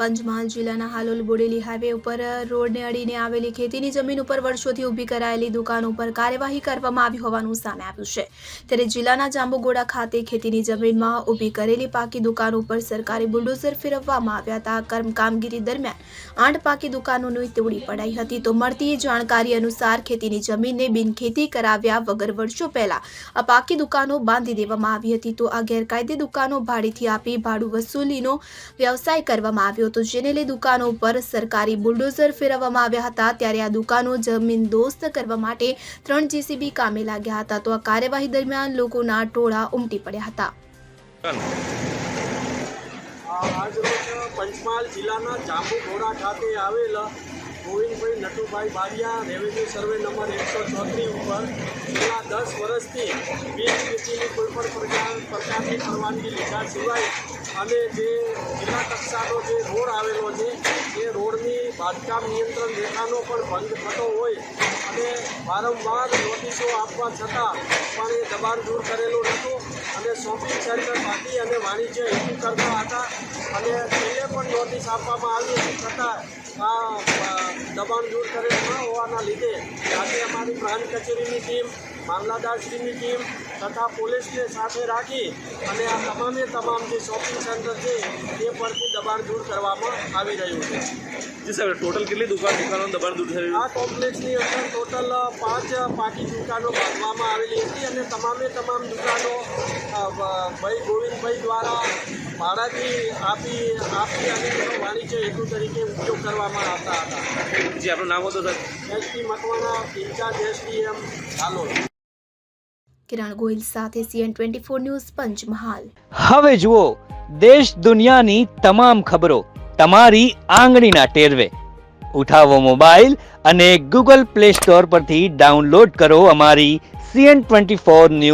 પંચમહાલ જિલ્લાના હાલોલ બોડેલી હાઈવે ઉપર રોડને અડીને આવેલી ખેતીની જમીન ઉપર વર્ષોથી ઊભી કરાયેલી દુકાનો ઉપર કાર્યવાહી કરવામાં આવી હોવાનું સામે આવ્યું છે. ત્યારે જિલ્લાના જાંબુગોડા ખાતે ખેતીની જમીનમાં ઊભી કરેલી પાકી દુકાનો ઉપર સરકારી બુલડોઝર ફેરવવામાં આવ્યા હતા. કર્મ કામગીરી દરમિયાન આઠ પાકી દુકાનોની તોડી પડાઈ હતી. તો મળતી જાણકારી અનુસાર ખેતીની જમીનને બિનખેતી કરાવ્યા વગર વર્ષો પહેલા આ પાકી દુકાનો બાંધી દેવામાં આવી હતી. તો આ ગેરકાયદે દુકાનો ભાડેથી આપી ભાડું વસૂલીનો વ્યવસાય કરવામાં આવ્યો હતો જેને લઈ દુકાનો પર સરકારી બુલડોઝર ફેરવવામાં આવ્યા હતા, ત્યારે આ દુકાનો જમીન દોસ્ત કરવા માટે ત્રણ જેસીબી કામે લાગ્યા હતા. તો આ કાર્યવાહી દરમિયાન લોકોના ટોળા ઉમટી પડ્યા હતા. આજરોજ પંચમહાલ જિલ્લાના જાંબુઘોડા ખાતે આવેલ Govindbhai Natubhai Baria, revenue survey number એકસો ચોત્રીસ ઉપર છેલ્લા દસ વર્ષથી બીએસપીસીની કોઈ કોઈપણ પ્રકાર પ્રકારની પરવાનગી લીધા સિવાય અને જે જિલ્લા કક્ષાનો જે રોડ આવેલો છે, એ રોડની બાંધકામ નિયંત્રણ રેખાનો પણ ભંગ થતો હોય અને વારંવાર નોટિસો આપવા છતાં પણ એ દબાણ દૂર કરેલું હતું અને શોપિંગ સેન્ટર બાકી અને વાણિજ્ય હેતુ કરતા હતા. અને તેને પણ નોટિસ આપવામાં આવી હતી. છતાં આ દબાણ દૂર કરેલ ન હોવાના લીધે આજે અમારી પ્રાંત કચેરીની ટીમ મામલાદારશ્રીની ટીમ તથા પોલીસને સાથે રાખી અને આ તમામે તમામ જે શોપિંગ સેન્ટર છે તે પરથી દબાણ દૂર કરવામાં આવી રહ્યું છે. જી સાહેબ ટોટલ કેટલી દુકાન દુકાનો દબાણ દૂર થઈ આ કોમ્પ્લેક્સની અંદર ટોટલ પાંચ પાકી દુકાનો બાંધવામાં આવેલી હતી અને તમામે તમામ દુકાનો ભાઈ ગોવિંદભાઈ દ્વારા ભાડાથી આપી આપી અને વાણિજ્ય હેતુ તરીકે ઉપયોગ કરવામાં આવતા હતા. જી આપણું નામ હતું sir. ST Makwana incharge SDM Halol. Kiran Gohil સાથે CN twenty four news Panchmahal. હવે જુઓ દેશ દુનિયાની તમામ ખબરો તમારી આંગળીના ટેરવે. ઉઠાવો મોબાઈલ અને ગૂગલ પ્લે સ્ટોર પરથી ડાઉનલોડ કરો અમારી સીએન ટ્વેન્ટી ફોર ન્યૂઝ